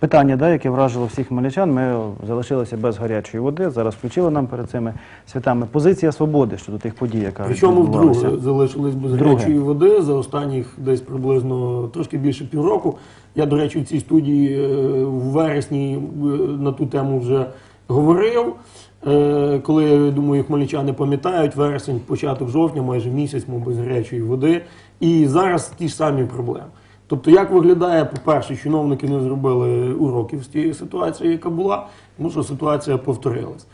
Питання, да, яке вражило всіх хмельничан, ми залишилися без гарячої води. Зараз включили нам перед цими святами. Позиція свободи щодо тих подій, яка Причому вдруге залишились без Вдруге. гарячої води за останніх десь приблизно трошки більше півроку. Я, до речі, в цій студії е, в вересні е, на ту тему вже говорив. Е, Коли я думаю, хмельничани пам'ятають, вересень, початок жовтня, майже місяць, ми без гарячої води. І зараз ті ж самі проблеми. Тобто, як виглядає, по-перше, чиновники не зробили уроків з тієї ситуації, яка була, тому що ситуація повторилась.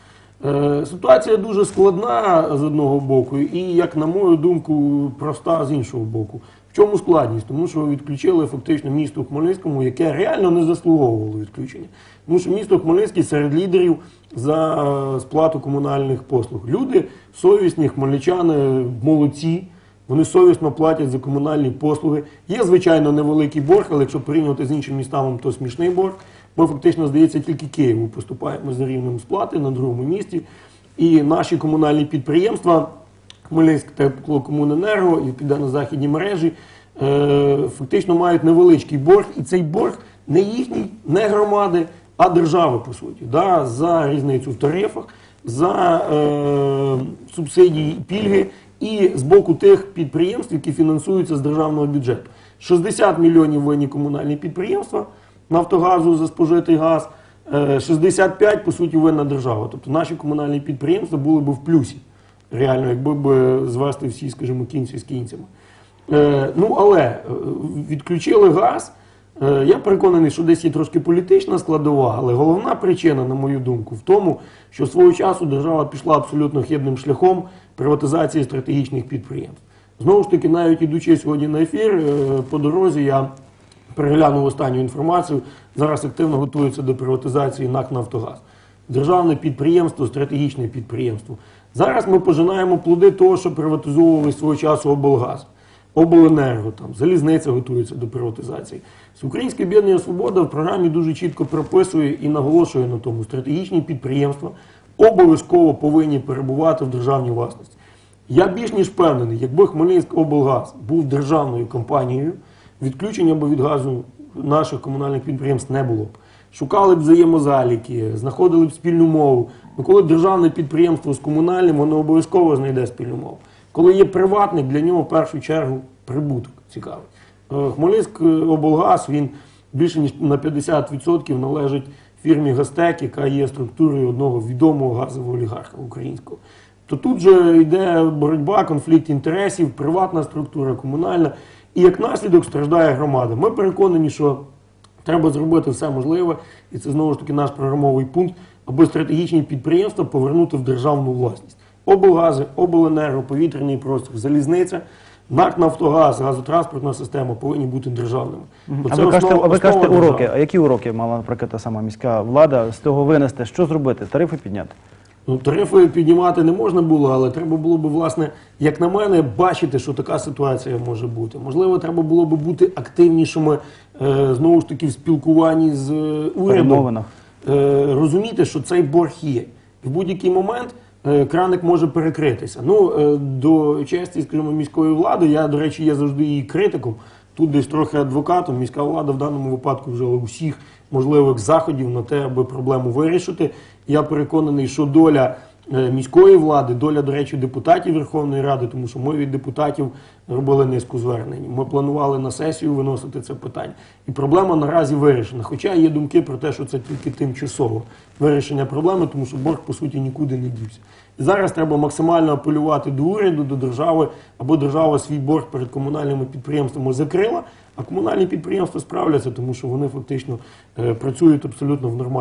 Е, Ситуація дуже складна з одного боку, і, як на мою думку, проста з іншого боку. В чому складність? Тому що відключили фактично місто Хмельницькому, яке реально не заслуговувало відключення. Тому що місто Хмельницький серед лідерів за сплату комунальних послуг. Люди совісні, хмельничани, молодці. Вони совісно платять за комунальні послуги. Є, звичайно, невеликий борг, але якщо порівнювати з іншими містами, то смішний борг. Ми фактично, здається, тільки Києву поступаємо за рівнем сплати на другому місці. І наші комунальні підприємства, Хмельницьке теплокомуненерго і південно-західні мережі, е, фактично мають невеличкий борг, і цей борг не їхній, не громади, а держави, по суті, да, за різницю в тарифах, за е, субсидії і пільги, і з боку тих підприємств, які фінансуються з державного бюджету. 60 мільйонів винні комунальні підприємства Нафтогазу за спожитий газ, е, 65, по суті, винна держава. Тобто наші комунальні підприємства були б в плюсі, реально, якби б звести всі, скажімо, кінці з кінцями. Е, ну, але е, відключили газ. Е, Я переконаний, що десь є трошки політична складова, але головна причина, на мою думку, в тому, що свого часу держава пішла абсолютно хибним шляхом приватизації стратегічних підприємств. Знову ж таки, навіть ідучи сьогодні на ефір, е, по дорозі я переглянув останню інформацію. Зараз активно готується до приватизації НАК Нафтогаз. Державне підприємство, стратегічне підприємство. Зараз ми пожинаємо плоди того, що приватизовували свого часу облгаз. Обленерго, там, залізниця готується до приватизації. Українське об'єднання Свобода в програмі дуже чітко прописує і наголошує на тому, стратегічні підприємства обов'язково повинні перебувати в державній власності. Я більш ніж впевнений, якби Хмельницький облгаз був державною компанією, відключення б від газу наших комунальних підприємств не було б. Шукали б взаємозаліки, знаходили б спільну мову. Ну, коли державне підприємство з комунальним, воно обов'язково знайде спільну мову. Коли є приватник, для нього в першу чергу прибуток цікавий. Е, Хмельницький облгаз він більше ніж на 50% належить фірмі Гастек, яка є структурою одного відомого газового олігарха українського. То тут же йде боротьба, конфлікт інтересів, приватна структура, комунальна, і як наслідок страждає громада. Ми переконані, що треба зробити все можливе, і це знову ж таки наш програмовий пункт, аби стратегічні підприємства повернути в державну власність. Облгази, обленерго, повітряний простір, залізниця, НАК Нафтогаз, газотранспортна система повинні бути державними. Бо А це ви кажете, основа- а ви кажете основа уроки. держави. А які уроки мала, наприклад, та сама міська влада з того винести? Що зробити? Тарифи підняти? Ну, тарифи піднімати не можна було, але треба було б, власне, як на мене, бачити, що така ситуація може бути. Можливо, треба було б бути активнішими е, знову ж таки в спілкуванні з е, урядом. Е, розуміти, що цей борг є. І в будь-який момент краник може перекритися. Ну, е, до честі, скажімо, міської влади, я, до речі, є завжди її критиком. Тут десь трохи адвокатом. Міська влада в даному випадку вжила усіх можливих заходів на те, аби проблему вирішити. Я переконаний, що доля е, міської влади, доля, до речі, депутатів Верховної Ради, тому що ми від депутатів робили низку звернень. Ми планували на сесію виносити це питання. І проблема наразі вирішена. Хоча є думки про те, що це тільки тимчасово вирішення проблеми, тому що борг, по суті, нікуди не дівся. І зараз треба максимально апелювати до уряду, до держави, або держава свій борг перед комунальними підприємствами закрила, а комунальні підприємства справляться, тому що вони фактично е, працюють абсолютно в нормальному.